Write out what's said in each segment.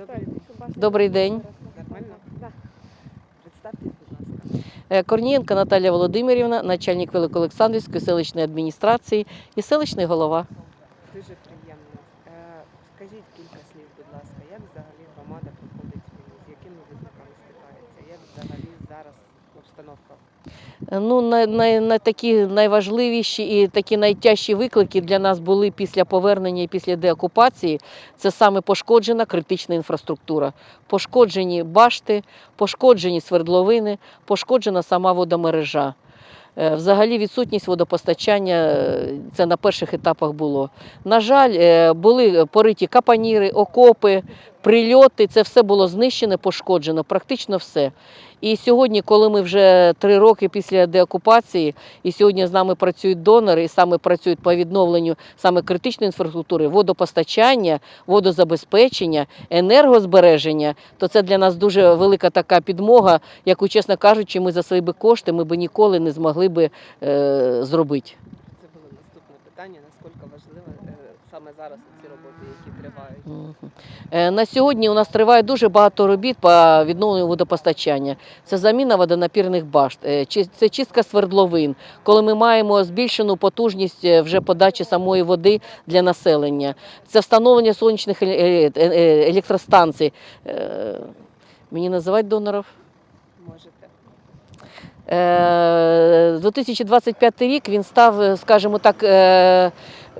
Добрий день. Добрий день. Нормально? Представтесь, будь ласка. Е, Корнієнка Наталія Володимирівна, начальник Великоолександрівської селищної адміністрації і селищний голова. Дуже приємно. Е, Скажіть кілька слів, будь ласка, як взагалі громада проходить війну, з якими викликами стикається, як взагалі зараз обстановка? Е, Ну, най, най, най, такі найважливіші і такі найтяжчі виклики для нас були після повернення і після деокупації. Це саме пошкоджена критична інфраструктура, пошкоджені башти, пошкоджені свердловини, пошкоджена сама водомережа. Е, Взагалі відсутність водопостачання е, це на перших етапах було. На жаль, були пориті капаніри, окопи, прильоти. Це все було знищене, пошкоджено, практично все. І сьогодні, коли ми вже три роки після деокупації, і сьогодні з нами працюють донори, і саме працюють по відновленню саме критичної інфраструктури, водопостачання, водозабезпечення, енергозбереження, то це для нас дуже велика така підмога, яку, чесно кажучи, ми за свої би кошти ми би ніколи не змогли би е, зробити. Це було наступне питання. Наскільки важливо е, саме зараз ці роботи, які тривають? Е, На сьогодні у нас триває дуже багато робіт по відновленню водопостачання. Це заміна водонапірних башт, е, це чистка свердловин, коли ми маємо збільшену потужність е, вже подачі самої води для населення. Це встановлення сонячних електростанцій. Мені називати донорів? Можете. Е, 2025 рік він став, скажімо так,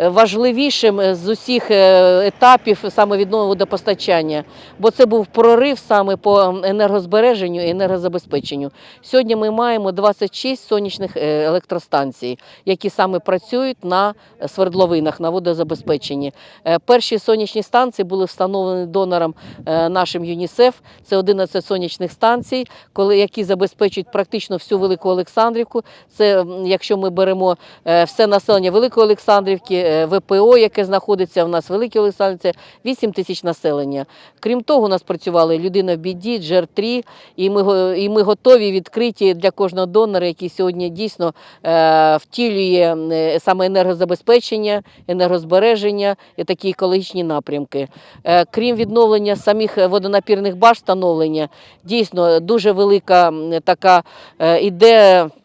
важливішим з усіх е, етапів саме відновлення водопостачання, бо це був прорив саме по енергозбереженню і енергозабезпеченню. Сьогодні ми маємо 26 сонячних е, електростанцій, які саме працюють на свердловинах, на водозабезпеченні. Е, Перші сонячні станції були встановлені донором е, нашим ЮНІСЕФ. Це 11 сонячних станцій, коли які забезпечують практично всю Велику Олександрівку. Це якщо ми беремо е, все населення Великої Олександрівки, е, ВПО, яке знаходиться в нас в Великій Олександрівці, 8 тисяч населення. Крім того, у нас працювали людина в біді, джер 3 і ми і ми готові відкриті для кожного донора, який сьогодні дійсно е, втілює е, саме енергозабезпечення, енергозбереження і такі екологічні напрямки. Е, Крім відновлення самих водонапірних баш, встановлення, дійсно дуже велика така е, іде. е,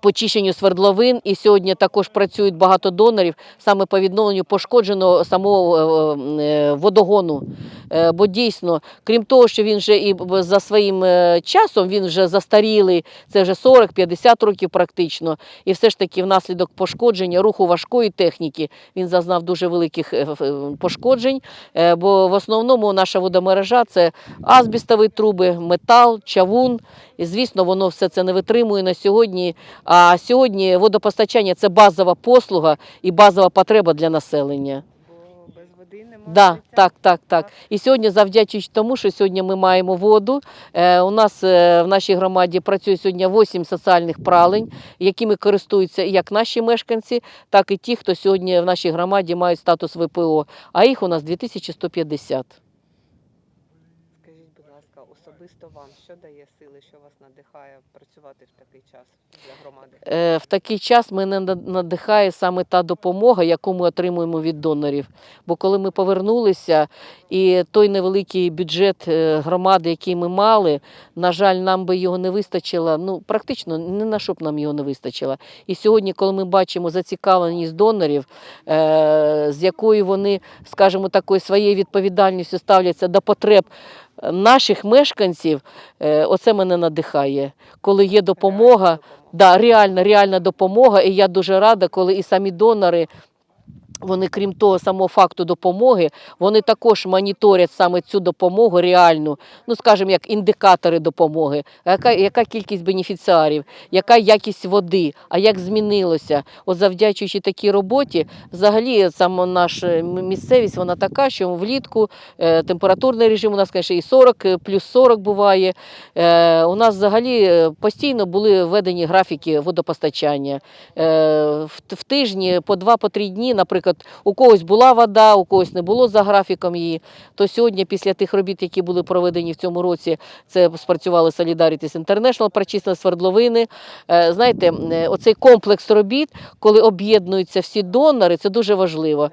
По чищенню свердловин, і сьогодні також працюють багато донорів саме по відновленню пошкодженого самого е, е, водогону. Е, Бо дійсно, крім того, що він вже і за своїм е, часом він вже застарілий, це вже 40-50 років практично. І все ж таки, внаслідок пошкодження руху важкої техніки він зазнав дуже великих е, е, пошкоджень. Е, Бо в основному наша водомережа це азбістові труби, метал, чавун. І, звісно, воно все це не витримує на сьогодні. А сьогодні водопостачання це базова послуга і базова потреба для населення. Да, так, так, так. І сьогодні, завдячуючи тому, що сьогодні ми маємо воду. Е, у нас е, в нашій громаді працює сьогодні 8 соціальних пралень, якими користуються як наші мешканці, так і ті, хто сьогодні в нашій громаді мають статус ВПО. А їх у нас 2150. Особисто вам, що дає сили, що вас надихає працювати в такий час для громади? Е, В такий час мене надихає саме та допомога, яку ми отримуємо від донорів. Бо коли ми повернулися, і той невеликий бюджет е, громади, який ми мали, на жаль, нам би його не вистачило. Ну практично ні на що б нам його не вистачило. І сьогодні, коли ми бачимо зацікавленість донорів, е, з якою вони, скажімо, такою своєю відповідальністю ставляться до потреб. Наших мешканців, е, оце мене надихає, коли є допомога, Да, реальна, реальна допомога. І я дуже рада, коли і самі донори. Вони, крім того самого факту допомоги, вони також моніторять саме цю допомогу реальну, ну скажімо, як індикатори допомоги, яка, яка кількість бенефіціарів, яка якість води, а як змінилося. От завдячуючи такій роботі, взагалі саме наша місцевість вона така, що влітку е, температурний режим у нас, звісно, і 40, е, плюс 40 буває. Е, у нас взагалі е, постійно були введені графіки водопостачання. Е, в, в тижні по два-по три дні, наприклад, наприклад, у когось була вода, у когось не було за графіком її, то сьогодні, після тих робіт, які були проведені в цьому році, це спрацювали Solidarities International, прочистили свердловини. Е, Знаєте, е, оцей комплекс робіт, коли об'єднуються всі донори, це дуже важливо.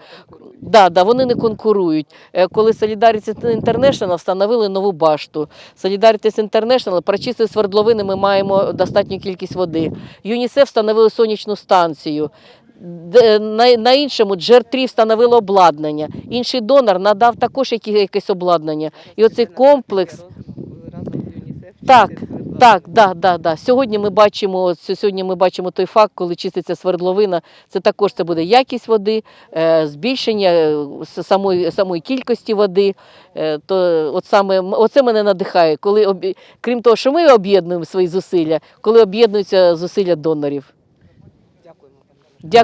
Да, да, вони не конкурують. Е, Коли Solidarities International встановили нову башту, Solidarities International прочистили свердловини, ми маємо достатню кількість води. ЮНІСЕФ встановили сонячну станцію. Д- На, іншому Джер-3 встановило обладнання. Інший донор надав також якесь обладнання. І оцей комплекс. Так. Так, да, да, да. Сьогодні ми бачимо сьогодні ми бачимо той факт, коли чиститься свердловина. Це також це буде якість води, е, збільшення е, самої, самої кількості води. Е, то от саме оце мене надихає, коли крім того, що ми об'єднуємо свої зусилля, коли об'єднуються зусилля донорів.